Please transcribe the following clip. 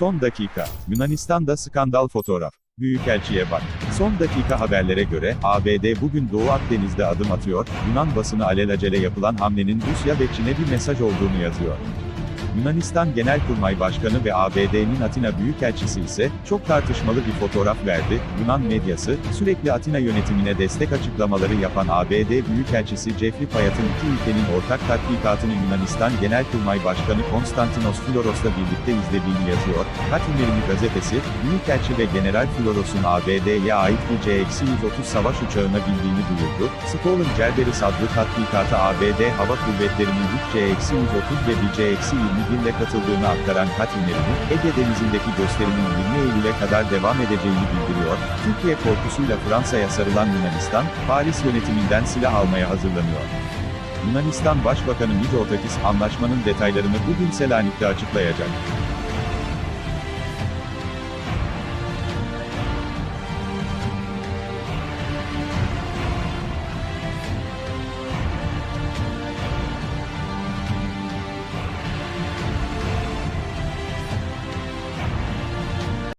Son dakika. Yunanistan'da skandal fotoğraf. Büyükelçiye bak. Son dakika haberlere göre, ABD bugün Doğu Akdeniz'de adım atıyor, Yunan basını alelacele yapılan hamlenin Rusya ve Çin'e bir mesaj olduğunu yazıyor. Yunanistan Genelkurmay Başkanı ve ABD'nin Atina Büyükelçisi ise, çok tartışmalı bir fotoğraf verdi. Yunan medyası, sürekli Atina yönetimine destek açıklamaları yapan ABD Büyükelçisi Jeffrey Payat'ın iki ülkenin ortak tatbikatını Yunanistan Genelkurmay Başkanı Konstantinos Floros'la birlikte izlediğini yazıyor. Katinlerini gazetesi, Büyükelçi ve General Floros'un ABD'ye ait bir C-130 savaş uçağına bindiğini duyurdu. Stolen Cerberus adlı tatbikata ABD Hava Kuvvetleri'nin 3 C-130 ve bir C-21 ile katıldığını aktaran Katinlerini, Ege Denizi'ndeki gösterinin 20 Eylül'e kadar devam edeceğini bildiriyor. Türkiye korkusuyla Fransa'ya sarılan Yunanistan, Paris yönetiminden silah almaya hazırlanıyor. Yunanistan Başbakanı Mitsotakis, anlaşmanın detaylarını bugün Selanik'te açıklayacak.